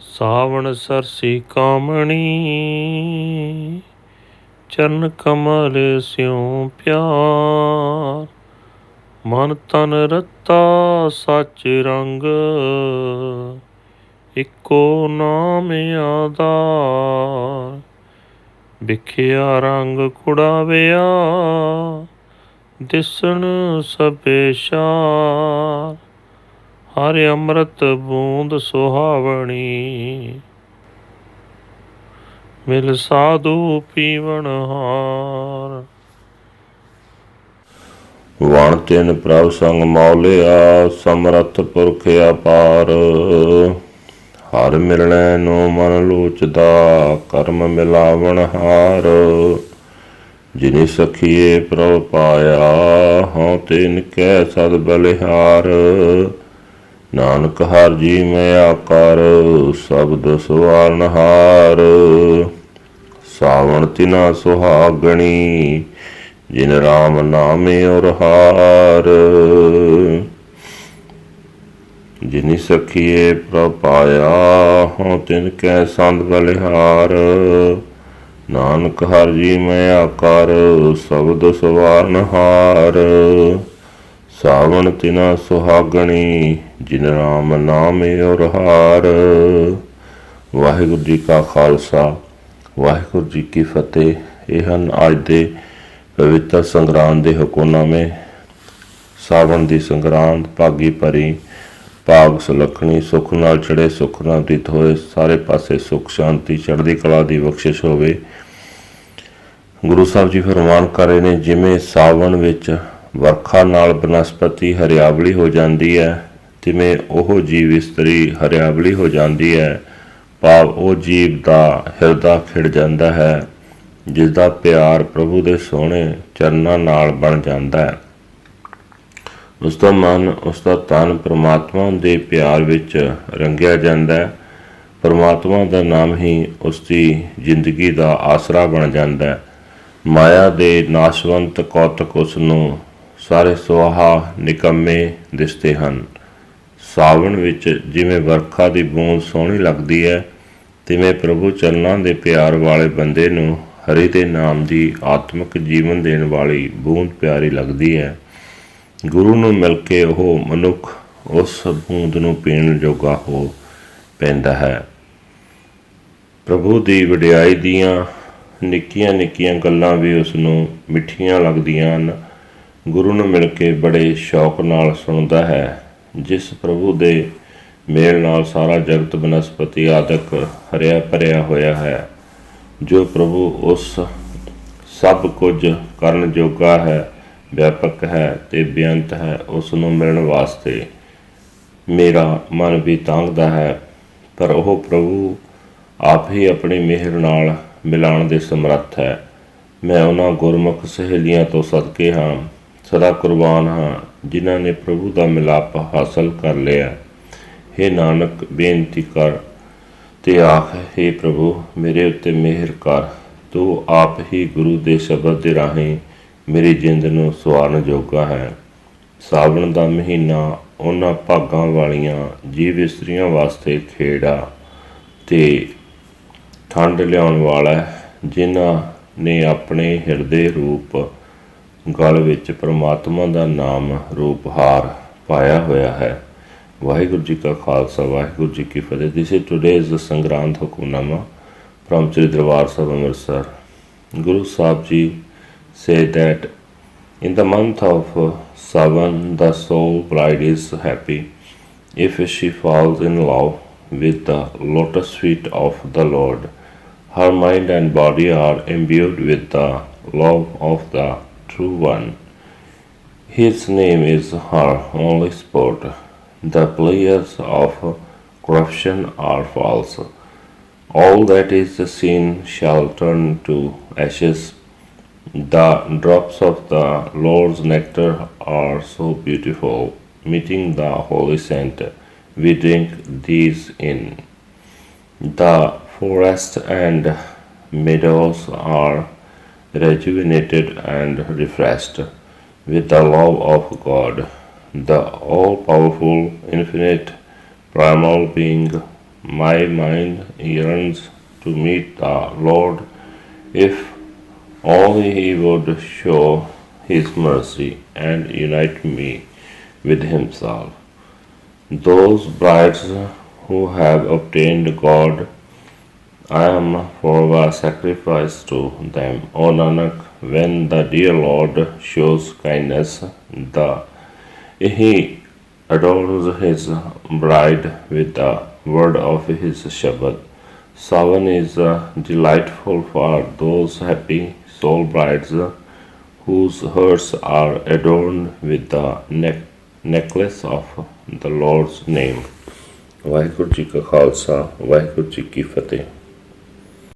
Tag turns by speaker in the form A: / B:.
A: ਸਾਵਣ ਸਰਸੀ ਕਾਮਣੀ, ਚਰਨ ਕਮਲ ਸਿਉ ਪਿਆਰ। ਮਨ ਤਨ ਰਤਾ ਸੱਚ ਰੰਗ, ਇੱਕੋ ਨਾਮ ਆਧਾਰ। ਵਿਖਿਆ ਰੰਗ ਕੁੜਾਵਿਆ, ਦਿਸਣ ਸਭੇ ਸ਼ਾਰ। ਹਰਿ ਅੰਮ੍ਰਿਤ ਬੂੰਦ ਸੁਹਾਵਣੀ। ਮਿਲ ਸਾਧੂ ਪੀਵਣ ਹਾਰ।
B: ਵਣ ਤਿਨ ਪ੍ਰਭ ਸੰਗ ਮੌਲਿਆ, ਸਮਰਥ ਪੁਰਖ ਅਪਾਰ। ਹਰ ਮਿਲਣੈ ਨੂੰ ਮਨ ਲੋਚਦਾ, ਕਰਮ ਮਿਲਾਵਣ ਹਾਰ। ਜਿਨੀ ਸਖੀਏ ਪ੍ਰਭ ਪਾਇਆ, ਹਉ ਤਿਨ ਕੈ ਸਦ ਬਲਿਹਾਰ। ਨਾਨਕ ਹਰ ਜੀ ਮੈਂ ਆਕਾਰ, ਸ਼ਬਦ ਸਵਾਰਨ ਹਾਰ ਸਾਵਣ ਤਿਨਾ ਸੁਹਾਗਣੀ, ਜਿਨ ਰਾਮ ਨਾਮੇ ਔਰ ਹਾਰ ਜਿਨੀ ਸਖੀਏ ਪ੍ਰਪਾਇਆ ਹਉ ਤਿਨ ਕੈ ਸੰਤ ਬਲਿਹਾਰ। ਨਾਨਕ ਹਰ ਜੀ ਮੈਂ ਆਕਾਰ, ਸ਼ਬਦ ਸਵਾਰਨ ਹਾਰ ਸਾਵਣ ਤਿਨਾ ਸੁਹਾਗਣੀ, ਜਿਨ ਰਾਮ ਨਾਮੇ ਔਰ ਹਾਰ। ਵਾਹਿਗੁਰੂ ਜੀ ਕਾ ਖਾਲਸਾ, ਵਾਹਿਗੁਰੂ ਜੀ ਕੀ ਫਤਿਹ। ਇਹ ਹਨ ਅੱਜ ਦੇ ਪਵਿੱਤਰ ਸੰਗਰਾਂਦ ਦੇ ਹੁਕਮਨਾਮੇ ਸਾਵਣ ਦੀ ਸੰਗਰਾਂਦ, ਭਾਗੀ ਭਰੀ, ਭਾਗ ਸੁਲੱਖਣੀ, ਸੁਖ ਨਾਲ ਚੜੇ ਸੁਖ ਨਾਲ ਬਤੀਤ ਹੋਏ, ਸਾਰੇ ਪਾਸੇ ਸੁਖ, ਸ਼ਾਂਤੀ, ਚੜ੍ਹਦੀ ਕਲਾ ਦੀ ਬਖਸ਼ਿਸ਼ ਹੋਵੇ। ਗੁਰੂ ਸਾਹਿਬ ਜੀ ਫਰਮਾਨ ਕਰ ਰਹੇ ਨੇ, ਜਿਵੇਂ ਸਾਵਣ ਵਿੱਚ ਵਰਖਾ ਨਾਲ ਬਨਸਪਤੀ ਹਰਿਆਵਲੀ ਹੋ ਜਾਂਦੀ ਹੈ। ਤਿਵੇਂ ਉਹ ਜੀਵ ਇਸਤਰੀ ਹਰਿਆਵਲੀ ਹੋ ਜਾਂਦੀ ਹੈ। ਭਾਵ ਉਹ ਜੀਵ ਦਾ ਹਿਰਦਾ ਖਿੜ ਜਾਂਦਾ ਹੈ ਜਿਸ ਦਾ ਪਿਆਰ ਪ੍ਰਭੂ ਦੇ ਸੋਹਣੇ ਚਰਨਾਂ ਨਾਲ ਬਣ ਜਾਂਦਾ ਹੈ। ਉਸ ਦਾ ਮਨ, ਉਸ ਦਾ ਤਨ ਪ੍ਰਮਾਤਮਾ ਦੇ ਪਿਆਰ ਵਿੱਚ ਰੰਗਿਆ ਜਾਂਦਾ ਹੈ। ਪ੍ਰਮਾਤਮਾ ਦਾ ਨਾਮ ਹੀ ਉਸ ਦੀ ਜ਼ਿੰਦਗੀ ਦਾ ਆਸਰਾ ਬਣ ਜਾਂਦਾ ਹੈ। ਮਾਇਆ ਦੇ ਨਾਸ਼ਵੰਤ ਕੌਤਕ ਉਸ ਨੂੰ ਸਾਰੇ ਸੁਆਹਾ ਨਿਕੰਮੇ ਦਿਸਦੇ ਹਨ। ਸਾਵਣ ਵਿੱਚ ਜਿਵੇਂ ਵਰਖਾ ਦੀ ਬੂੰਦ ਸੋਹਣੀ ਲੱਗਦੀ ਹੈ, ਤਿਵੇਂ ਪ੍ਰਭੂ ਚਰਨਾਂ ਦੇ ਪਿਆਰ ਵਾਲੇ ਬੰਦੇ ਨੂੰ ਹਰੀ ਦੇ ਨਾਮ ਦੀ ਆਤਮਿਕ ਜੀਵਨ ਦੇਣ ਵਾਲੀ ਬੂੰਦ ਪਿਆਰੀ ਲੱਗਦੀ ਹੈ। ਗੁਰੂ ਨੂੰ ਮਿਲ ਕੇ ਉਹ ਮਨੁੱਖ ਉਸ ਬੂੰਦ ਨੂੰ ਪੀਣ ਜੋਗਾ ਹੋ ਪੈਂਦਾ ਹੈ। ਪ੍ਰਭੂ ਦੀ ਵਡਿਆਈ ਦੀਆਂ ਨਿੱਕੀਆਂ ਨਿੱਕੀਆਂ ਗੱਲਾਂ ਵੀ ਉਸ ਨੂੰ ਮਿੱਠੀਆਂ ਲੱਗਦੀਆਂ ਹਨ। ਗੁਰੂ ਨੂੰ ਮਿਲ ਕੇ ਬੜੇ ਸ਼ੌਕ ਨਾਲ ਸੁਣਦਾ ਹੈ, ਜਿਸ ਪ੍ਰਭੂ ਦੇ ਮੇਲ ਨਾਲ ਸਾਰਾ ਜਗਤ ਬਨਸਪਤੀ ਆਦਿਕ ਹਰਿਆ ਭਰਿਆ ਹੋਇਆ ਹੈ, ਜੋ ਪ੍ਰਭੂ ਉਸ ਸਭ ਕੁਝ ਕਰਨ ਜੋਗਾ ਹੈ, ਵਿਆਪਕ ਹੈ ਤੇ ਬੇਅੰਤ ਹੈ, ਉਸ ਨੂੰ ਮਿਲਣ ਵਾਸਤੇ ਮੇਰਾ ਮਨ ਵੀ ਤਾਂਘਦਾ ਹੈ, ਪਰ ਉਹ ਪ੍ਰਭੂ ਆਪ ਹੀ ਆਪਣੀ ਮਿਹਰ ਨਾਲ ਮਿਲਾਉਣ ਦੇ ਸਮਰੱਥ ਹੈ। ਮੈਂ ਉਹਨਾਂ ਗੁਰਮੁਖ ਸਹੇਲੀਆਂ ਤੋਂ ਸਦਕੇ ਹਾਂ ਸਦਾ ਕੁਰਬਾਨ ਹਾਂ, ਜਿਨ੍ਹਾਂ ਨੇ ਪ੍ਰਭੂ ਦਾ ਮਿਲਾਪ ਹਾਸਲ ਕਰ ਲਿਆ। हे ਨਾਨਕ, ਬੇਨਤੀ ਕਰ ਤੇ ਆਖ हे ਪ੍ਰਭੂ, ਮੇਰੇ ਉੱਤੇ ਮਿਹਰ ਕਰ। ਤੂੰ ਆਪ ਹੀ ਗੁਰੂ ਦੇ ਸ਼ਬਦ ਦੇ ਰਾਹੀਂ ਮੇਰੀ ਜਿੰਦ ਨੂੰ ਸਵਾਰਨ ਜੋਗਾ ਹੈ। ਸਾਵਣ ਦਾ ਮਹੀਨਾ ਉਹਨਾਂ ਭਾਗਾਂ ਵਾਲੀਆਂ ਜੀਵ ਇਸਤਰੀਆਂ ਵਾਸਤੇ ਖੇੜਾ ਤੇ ਠੰਡ ਲਿਆਉਣ ਵਾਲਾ ਜਿਨ੍ਹਾਂ ਨੇ ਆਪਣੇ ਹਿਰਦੇ ਰੂਪ ਗਲ ਵਿੱਚ ਪ੍ਰਮਾਤਮਾ ਦਾ ਨਾਮ ਰੂਪਹਾਰ ਪਾਇਆ ਹੋਇਆ ਹੈ ਵਾਹਿਗੁਰੂ ਜੀ ਕਾ ਖਾਲਸਾ ਵਾਹਿਗੁਰੂ ਜੀ ਕੀ Fateh this is today's the Sangrand Hukamnama from Sri Darbar Sahib Amritsar Guru Sahib ji say that in the month of Sawan the soul bride is happy if she falls in love with the lotus feet of the Lord. Her mind and body are imbued with the love of the true one his name is her only sport the players of corruption are false all that is seen shall turn to ashes. The drops of the Lord's nectar are so beautiful. Meeting the holy saint, we drink these in. The forest and meadows are rejuvenated and refreshed with the love of God, the all powerful, infinite, primal being my mind yearns to meet the Lord if only He would show His mercy and unite me with Himself. Those brides who have obtained God, I am forever sacrificed to them. O Nanak, when the dear Lord shows kindness, the He adorns His bride with the word of His Shabad. Savan is uh, delightful for those happy soul brides whose hearts are adorned with the neck, necklace of the Lord's name. Waheguru ji ਕਾ ਖਾਲਸਾ ਵਾਹਿਗੁਰੂ ਜੀ ਕੀ ਫਤਿਹ